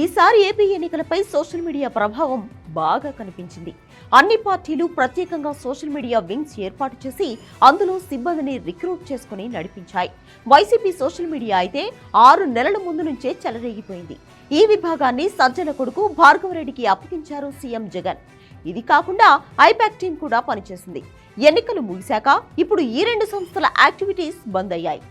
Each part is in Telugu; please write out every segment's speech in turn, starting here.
ఈసారి ఏపీ ఎన్నికలపై సోషల్ మీడియా ప్రభావం బాగా కనిపించింది. అన్ని పార్టీలు ప్రత్యేకంగా సోషల్ మీడియా వింగ్స్ ఏర్పాటు చేసి అందులో సిబ్బందిని రిక్రూట్ చేసుకుని నడిపించాయి. వైసీపీ సోషల్ మీడియా అయితే ఆరు నెలల ముందు నుంచే చెలరేగిపోయింది. ఈ విభాగాన్ని సజ్జల కొడుకు భార్గవరెడ్డికి అప్పగించారు సీఎం జగన్. ఇది కాకుండా ఐపాక్ టీం కూడా పనిచేసింది. ఎన్నికలు ముగిశాక ఇప్పుడు ఈ రెండు సంస్థల యాక్టివిటీస్ బంద్ అయ్యాయి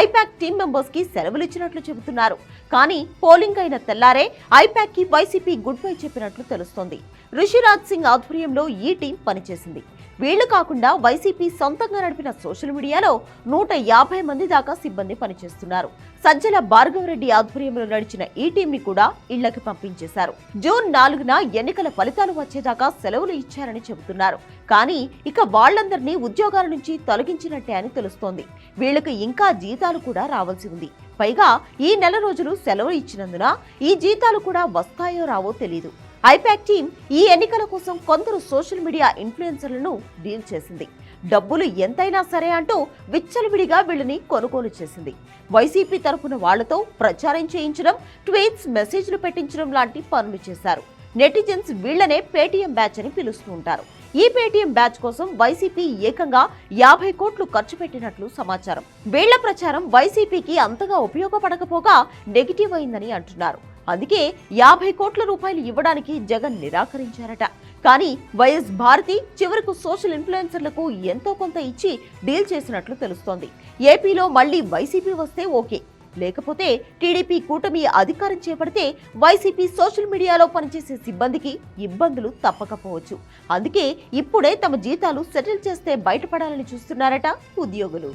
ఐపాక్ టీం మెంబర్స్కి సెలవులు ఇచ్చినట్లు చెబుతున్నారు. కానీ పోలింగ్ అయిన తెల్లారే ఐపాక్కి వైసీపీ గుడ్ బై చెప్పినట్లు తెలుస్తోంది. రిషిరాజ్ సింగ్ ఆధ్వర్యంలో ఈ టీం పనిచేసింది. వీళ్ళు కాకుండా వైసీపీ సొంతంగా నడిపిన సోషల్ మీడియాలో నూట యాభై మంది దాకా సిబ్బంది పనిచేస్తున్నారు. సజ్జల భార్గవరెడ్డి ఆధ్వర్యంలో నడిచిన ఈ టీంని కూడా ఇళ్ళకి పంపించేశారు. జూన్ నాలుగున ఎన్నికల ఫలితాలు వచ్చేదాకా సెలవులు ఇచ్చారని చెబుతున్నారు. కానీ ఇక వాళ్ళందరినీ ఉద్యోగాల నుంచి తొలగించినట్టే అని తెలుస్తోంది. వీళ్ళకు ఇంకా జీతాలు కూడా రావాల్సి ఉంది. పైగా ఈ నెల రోజులు సెలవు ఇచ్చినందున ఈ జీతాలు కూడా వస్తాయో రావో తెలియదు ఐపాక్ టీం ఈ ఎన్నికల కోసం కొందరు సోషల్ మీడియా ఇన్ఫ్లుయెన్సర్లను డీల్ చేసింది. డబ్బులు ఎంతైనా సరే అంటూ విచ్చలవిడిగా వీళ్ళని కొనుగోలు చేసింది. వైసీపీ తరపున వాళ్ళతో ప్రచారం చేయించడం ట్వీట్స్ మెసేజ్లు పెట్టించడం లాంటి పనులు చేశారు. నెటిజన్స్ వీళ్ళనే పేటీఎం బ్యాచ్ అని పిలుస్తూ ఉంటారు. ఈ పేటీఎం బ్యాచ్ కోసం వైసీపీ ఏకంగా యాభై కోట్లు ఖర్చు పెట్టినట్లు సమాచారం. వీళ్ళ ప్రచారం వైసీపీకి అంతగా ఉపయోగపడకపోగా నెగిటివ్ అయిందని అంటున్నారు. అందుకే యాభై కోట్ల రూపాయలు ఇవ్వడానికి జగన్ నిరాకరించారట. కానీ వైఎస్ భారతి చివరకు సోషల్ ఇన్ఫ్లుయెన్సర్లకు ఎంతో కొంత ఇచ్చి డీల్ చేసినట్లు తెలుస్తోంది. ఏపీలో మళ్ళీ వైసీపీ వస్తే ఓకే. లేకపోతే టీడీపీ కూటమి అధికారం చేపడితే వైసీపీ సోషల్ మీడియాలో పనిచేసే సిబ్బందికి ఇబ్బందులు తప్పకపోవచ్చు. అందుకే ఇప్పుడే తమ జీతాలు సెటిల్ చేస్తే బయటపడాలని చూస్తున్నారట ఉద్యోగులు.